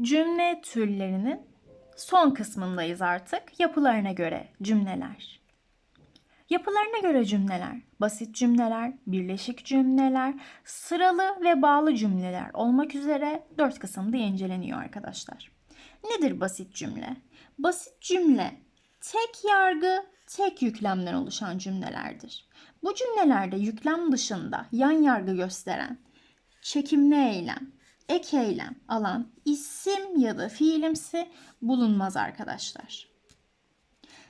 Cümle türlerinin son kısmındayız artık. Yapılarına göre cümleler. Yapılarına göre cümleler, basit cümleler, birleşik cümleler, sıralı ve bağlı cümleler olmak üzere dört kısımda inceleniyor arkadaşlar. Nedir basit cümle? Basit cümle tek yargı, tek yüklemden oluşan cümlelerdir. Bu cümlelerde yüklem dışında yan yargı gösteren çekimli eylem, ek eylem alan isim ya da fiilimsi bulunmaz arkadaşlar.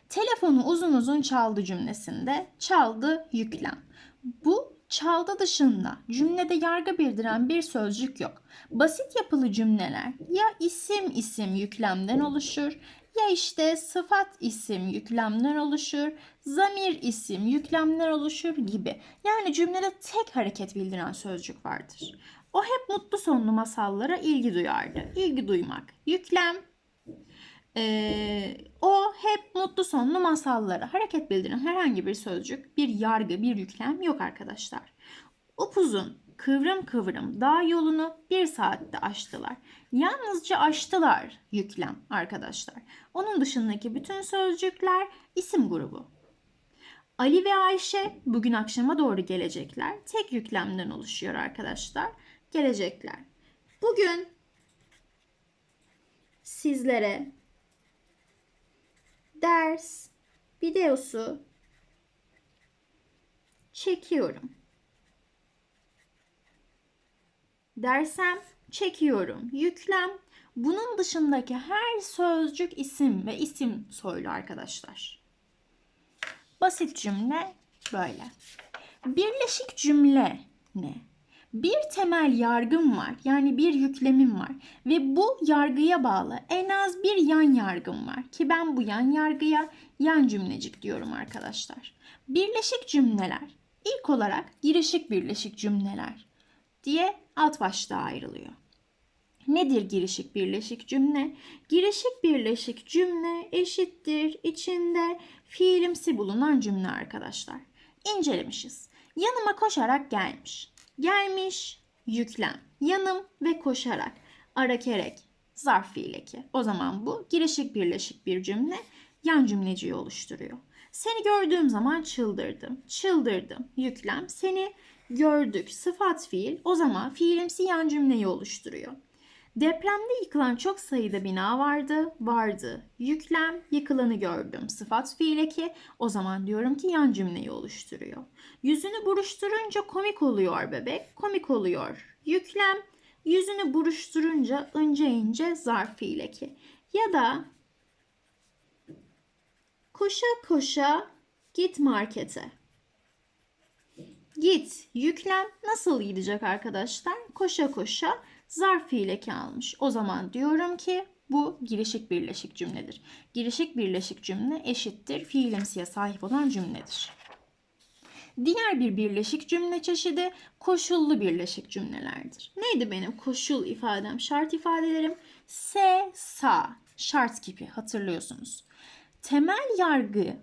Telefonu uzun uzun çaldı cümlesinde çaldı yüklem. Bu çaldı dışında cümlede yargı bildiren bir sözcük yok. Basit yapılı cümleler ya isim isim yüklemden oluşur ya işte sıfat isim yüklemden oluşur, zamir isim yüklemden oluşur gibi. Yani cümlede tek hareket bildiren sözcük vardır. O hep mutlu sonlu masallara ilgi duyardı. İlgi duymak, yüklem, ee, o hep mutlu sonlu masallara hareket bildiren herhangi bir sözcük, bir yargı, bir yüklem yok arkadaşlar. Upuzun, kıvrım kıvrım dağ yolunu bir saatte aştılar. Yalnızca aştılar yüklem arkadaşlar. Onun dışındaki bütün sözcükler isim grubu. Ali ve Ayşe bugün akşama doğru gelecekler. Tek yüklemden oluşuyor arkadaşlar. Gelecekler. Bugün sizlere ders videosu çekiyorum. Dersem çekiyorum. Yüklem bunun dışındaki her sözcük isim ve isim soylu arkadaşlar. Basit cümle böyle. Birleşik cümle ne? Bir temel yargım var. Yani bir yüklemim var. Ve bu yargıya bağlı en az bir yan yargım var. Ki ben bu yan yargıya yan cümlecik diyorum arkadaşlar. Birleşik cümleler ilk olarak girişik birleşik cümleler diye alt başlığa ayrılıyor. Nedir girişik birleşik cümle? Girişik birleşik cümle eşittir içinde fiilimsi bulunan cümle arkadaşlar. İncelemişiz. Yanıma koşarak gelmiş. Gelmiş, yüklem, yanım ve koşarak, ara kerek, zarf fiileki. O zaman bu girişik birleşik bir cümle yan cümleciyi oluşturuyor. Seni gördüğüm zaman çıldırdım. Çıldırdım. Yüklem. Seni gördük. Sıfat fiil. O zaman fiilimsi yan cümleyi oluşturuyor. Depremde yıkılan çok sayıda bina vardı. Vardı. Yüklem. Yıkılanı gördüm. Sıfat fiil eki. O zaman diyorum ki yan cümleyi oluşturuyor. Yüzünü buruşturunca komik oluyor bebek. Komik oluyor. Yüklem. Yüzünü buruşturunca ince ince zarf fiil eki. Ya da Koşa koşa git markete. Git yüklem nasıl gidecek arkadaşlar? Koşa koşa zarf fiileki almış. O zaman diyorum ki bu girişik birleşik cümledir. Girişik birleşik cümle eşittir fiilimsiye sahip olan cümledir. Diğer bir birleşik cümle çeşidi koşullu birleşik cümlelerdir. Neydi benim koşul ifadem, şart ifadelerim? Se, sa, şart gibi hatırlıyorsunuz temel yargı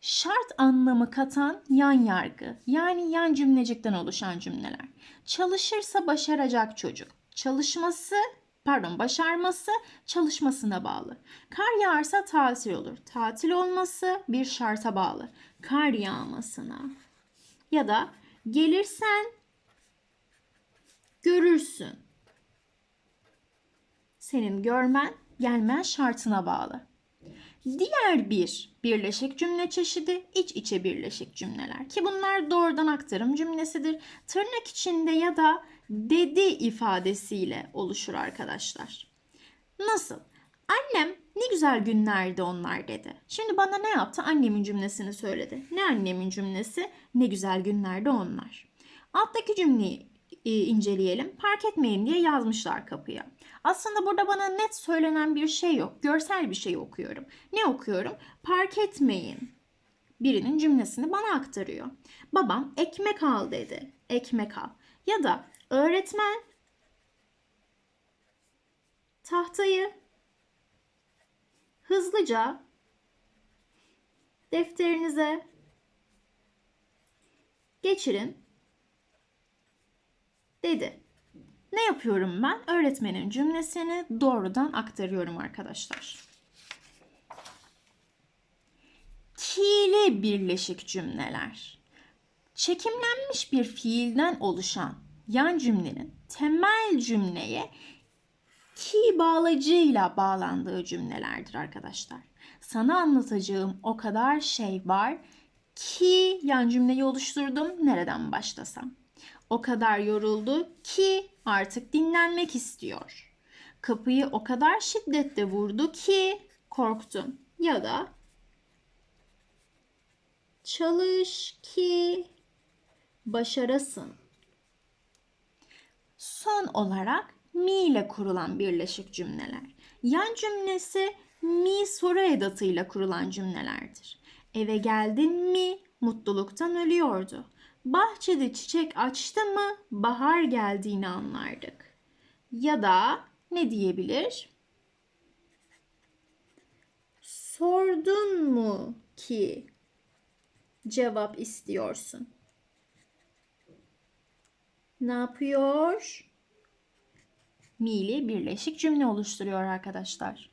şart anlamı katan yan yargı yani yan cümlecikten oluşan cümleler. Çalışırsa başaracak çocuk. Çalışması pardon başarması çalışmasına bağlı. Kar yağarsa tatil olur. Tatil olması bir şarta bağlı. Kar yağmasına. Ya da gelirsen görürsün. Senin görmen gelmen şartına bağlı. Diğer bir birleşik cümle çeşidi iç içe birleşik cümleler ki bunlar doğrudan aktarım cümlesidir. Tırnak içinde ya da dedi ifadesiyle oluşur arkadaşlar. Nasıl? Annem ne güzel günlerdi onlar dedi. Şimdi bana ne yaptı? Annemin cümlesini söyledi. Ne annemin cümlesi? Ne güzel günlerdi onlar. Alttaki cümleyi inceleyelim. Park etmeyin diye yazmışlar kapıya. Aslında burada bana net söylenen bir şey yok. Görsel bir şey okuyorum. Ne okuyorum? Park etmeyin. Birinin cümlesini bana aktarıyor. Babam ekmek al dedi. Ekmek al. Ya da öğretmen tahtayı hızlıca defterinize geçirin dedi. Ne yapıyorum ben? Öğretmenin cümlesini doğrudan aktarıyorum arkadaşlar. Fiili birleşik cümleler. Çekimlenmiş bir fiilden oluşan yan cümlenin temel cümleye ki bağlacıyla bağlandığı cümlelerdir arkadaşlar. Sana anlatacağım o kadar şey var ki yan cümleyi oluşturdum. Nereden başlasam? O kadar yoruldu ki artık dinlenmek istiyor. Kapıyı o kadar şiddetle vurdu ki korktum. Ya da çalış ki başarasın. Son olarak mi ile kurulan birleşik cümleler. Yan cümlesi mi soru edatıyla kurulan cümlelerdir. Eve geldin mi mutluluktan ölüyordu. Bahçede çiçek açtı mı bahar geldiğini anlardık. Ya da ne diyebilir? Sordun mu ki cevap istiyorsun? Ne yapıyor? Mi ile birleşik cümle oluşturuyor arkadaşlar.